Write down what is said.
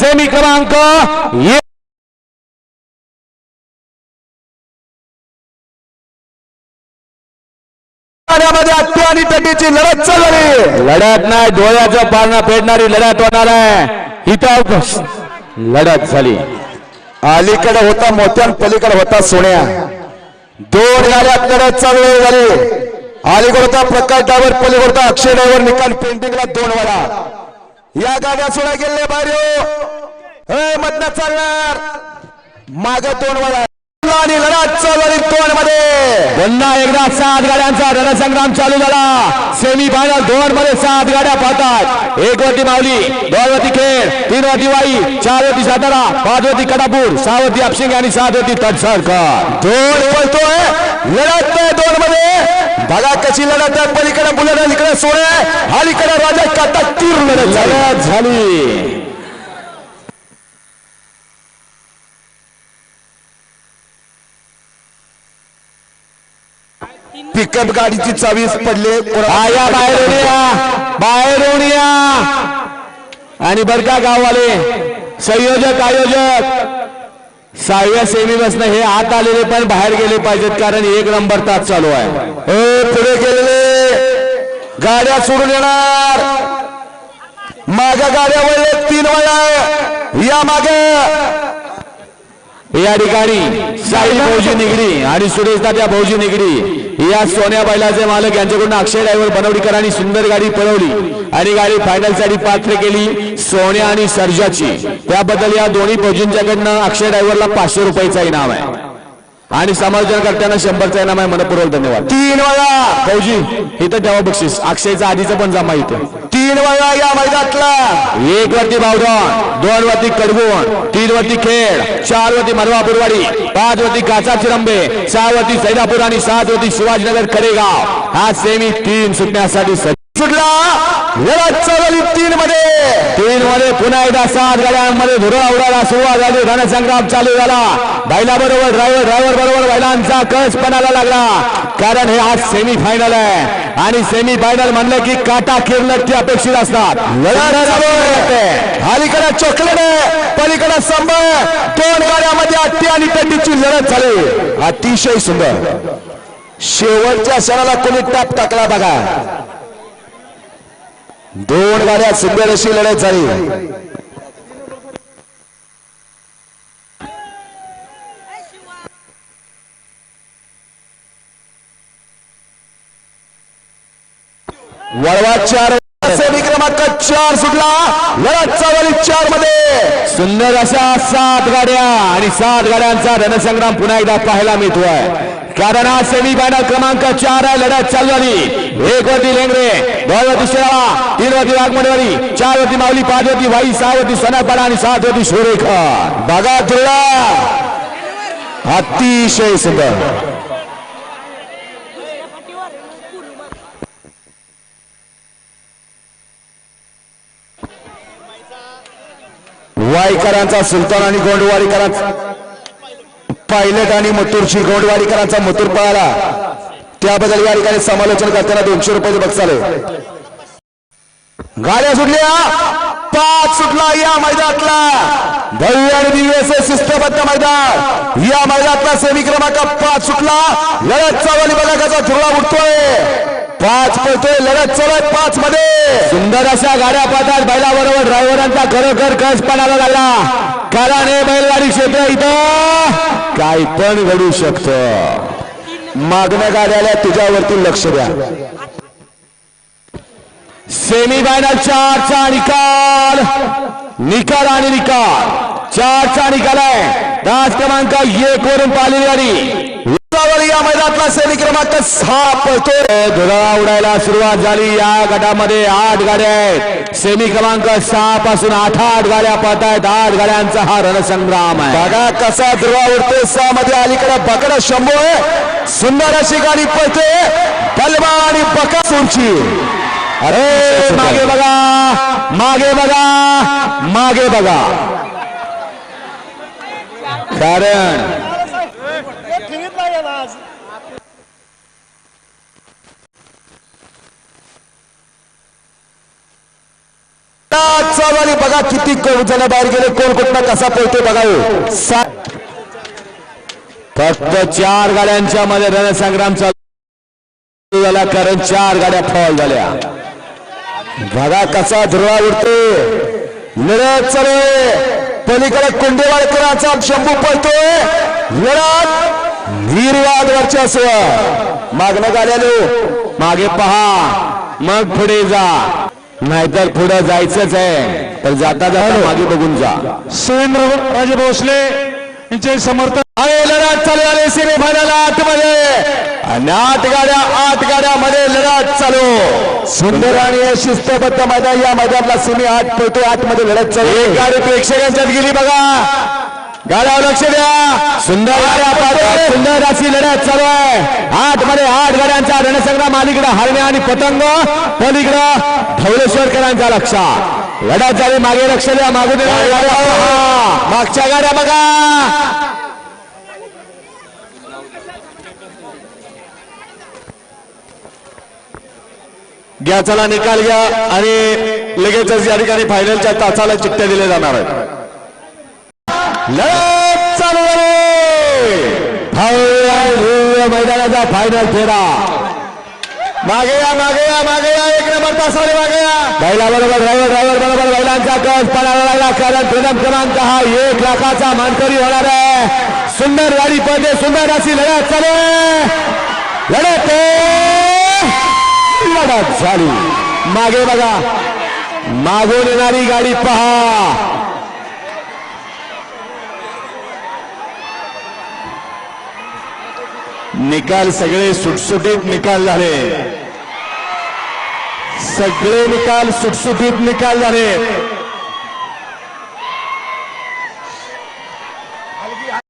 Semi क्रमांक एक आणि तटीची लढत चालली. लढत नाही डोळ्याचं पारणं फेडणारी लढत होणार आहे. इथं लढत झाली. अलीकडे होता मोत्यान पलीकडे होता सोन्या. दोन गाड्या लढत चालू झाली अलीकडे होता प्रकाश डावर पलीकडे होता अक्षय डावर निकाल पेंटिंगला दोन वेळा. या गाड्या सोडा गेले बाहेर मधनं चालणार. माग दोन वेळा आणि लढत चालू दोन मध्ये पुन्हा एकदा सात गाड्यांचा रणसंग्राम चालू झाला. सेमी फायनल दोन मध्ये सात गाड्या पाहतात. एक वरती माऊली दोन वरती खेळ तीन वरती वाई चार वरती सातारा पाच वरती कडापूर सहा वरती अपशिंग आणि सात वरती तटसरकर. दोन पळतोय लढत दोन मध्ये बघा कशी लढत आहे. पलीकडे बुलेट अलीकडे सोने. अलीकडे राजा काटा तीर लढत झाली. पिकअप गाडीची चावी पडली आया बाहेरून या. बाहेरून या. आणि बर का गाववाले संयोजक आयोजक. सहाव्या सेमी बसनं हे आत आलेले पण बाहेर गेले पाहिजेत कारण एक नंबर तास चालू आहे. हो पुढे गेलेले. गाड्या सोडून येणार. माग गाड्या वळले तीन वेळा या मागे. या ठिकाणी साई भाऊजी निगडी आणि सुरेश दादा भाऊजी निगडी. या सोन्या बैलाचे मालक यांच्याकडून अक्षय ड्रायव्हर बनवडीकरांनी सुंदर गाडी पळवली. आणि गाडी फायनलसाठी पात्र केली सोन्या आणि सर्जाची. त्याबद्दल या दोन्ही फौजींच्याकडनं अक्षय ड्रायव्हरला पाचशे रुपयाचा इनाम आहे. आणि समर्थन करताना शंभरचा इनाम आहे. मनपूर्वक धन्यवाद. तीन वेळा. फौजी इथं ठेवा बक्षीस. अक्षयचा आधीचं पण जमा इथं. तीन वेळा या मैदानातला. एक वरती बावधन दोन वरती कडवून तीन वरती खेळ चार वरती मरवा बुरवाडी पाच वरती काचा चिरंबे सहा वरती सैदापूर आणि सात वरती शिवाजीनगर कडेगाव हा सेमी तीन सुटण्यासाठी सुटला. लढत तीन मध्ये तीन मध्ये पुन्हा एकदा सात गाड्यांमध्ये धुरा उडायला सुरुवात झाली. रणसंग्राम चालू झाला. बैला बरोबर ड्रायव्हर ड्रायव्हर बरोबर बैलांचा कस पणाला लागला. कारण हे आज सेमी फायनल आहे. आणि सेमी फायनल म्हणलं की काटा किरलट अपेक्षित असतात. अलीकडे चॉकलेट आहे. पलीकडे संभ दोन गाड्यामध्ये अट्टी आणि पेटीची लढत झाली. अतिशय सुंदर. शेवटच्या क्षणाला कोणी टाप टाकला बघा. दोन गाड्या सुंदर अशी लढत झाली. वळवा चार. सेमी क्रमांक चार सुटला. लढत चालवली चारमध्ये. सुंदर अशा सात गाड्या आणि सात गाड्यांचा रणसंग्राम पुन्हा एकदा पाहायला मिळतोय. कारण आज सेमी फायनल क्रमांक चार आहे लढत चालू झाली एक वरती लेंगरे दोन वरती शिराळा तीन वरती वाघमडेवाडी चार वरती माऊली पाच वरती वाई सहा वरती सोनापाडा आणि सात वरती शोरेकर बघा तुला अतिशय सुंदर वाईकरांचा सुलतान आणि गोंडवाडीकरांचा पायलट आणि मथुरची शिरगोंडवाडीकरांचा मथुर पळाला. त्याबद्दल या ठिकाणी समालोचन करताना दोनशे रुपयाचे बक्षीस आले गाड्या सुटल्या. पाच सुटला या मैदानातला. भव्य आणि दिव्य शिस्तबद्ध मैदान. या मैदानातला सेमी क्रमांक पाच सुटला. लढत चावली बघा कसा धुरळा उठतोय. पाच पळतोय. लढत चालू पाच मध्ये. सुंदर अशा गाड्या पाहतात बैलाबरोबर. ड्रायव्हरांचा खरोखर कस पणाला लागला. कारण हे बैलगाडी क्षेत्र इथं काय पण घडू शकत. मागण्या गाड्याला तुझ्यावरती लक्ष द्या. सेमी फायनल चारचा निकाल. निकाल आणि निकाल. चारचा निकाल आहे. तास क्रमांक एक वरून पाहिलेली गाडी या मैदानातला सेमी क्रमांक सहा पळतोय. धुरा उडायला सुरुवात झाली. या गटामध्ये आठ गाड्या आहेत. सेमी क्रमांक सहा पासून आठ आठ गाड्या पळतायत. आठ गाड्यांचा हा रणसंग्राम आहे. बघा कसा धुरा उडतोय. सहा मध्ये अलीकडे बकड शंभू आहे. सुंदर अशी गाडी पळते. बलमा आणि बकासूरची. अरे मागे बघा. मागे बघा. मागे बघा. कारण चालू आणि बघा किती जण बाहेर गेले कोण कोणता कसा पळतोय बघा हो. फक्त चार गाड्यांच्या मध्ये रणसंग्राम चालू झाला कारण चार गाड्या फॉल झाल्या. बघा कसा धुरळा उडतो लढत चालू आहे. पलीकडे कुंडेवाडकरांचा शंभू पळतोय. लढत निर्वाद वर्चस्व. मागणं गाड्यालो मागे पहा. मग पुढे जा. नाहीतर पुढे जायचंच आहे. तर जाता जाता मागे बघून जा. सुरेंद्र राजे भोसले यांचे समर्थन अरे लढत चालू झाली सेमी फायनल आठमध्ये आणि आठ गाड्या आठ गाड्यामध्ये लढत चालू. सुंदर आणि शिस्तबद्ध मैदान या मैदानाला सेमी आठ पळतोय आठमध्ये लढत चालू. एक गाडी प्रेक्षकांच्यात गेली बघा. गाड्यावर लक्ष द्या. सुंदर. सुंदर अशी लढत चालू आहे. आठमध्ये आठ गाड्यांचा रणसंग्राम अलीकडे हरणे आणि पतंग. पलीकडं धवलेश्वरकरांचा लक्ष लढत झाली मागे लक्ष द्या. मागून. मागच्या गाड्या बघा. घ्या चला निकाल घ्या. आणि लगेचच या ठिकाणी फायनलच्या तासाला चिठ्ठ्या दिल्या जाणार आहेत. लढत चालू झाली. मैदानाचा फायनल फेरा. मागे या मागे या मागे या. एक नंबर तासाने मागे या. बैला बरोबर ड्रायव्हर ड्रायव्हर बरोबर. बैलांचा कस पडायला लागला. कारण प्रथम क्रमांक हा एक लाखाचा मानकरी होणार आहे. सुंदर गाडी पडते सुंदर अशी लढत चालू लढत लढत झाली. मागे बघा. मागून येणारी गाडी पहा. निकाल सगळे सुटसुटीत निकाल झाले. सगळे निकाल सुटसुटीत निकाल झाले.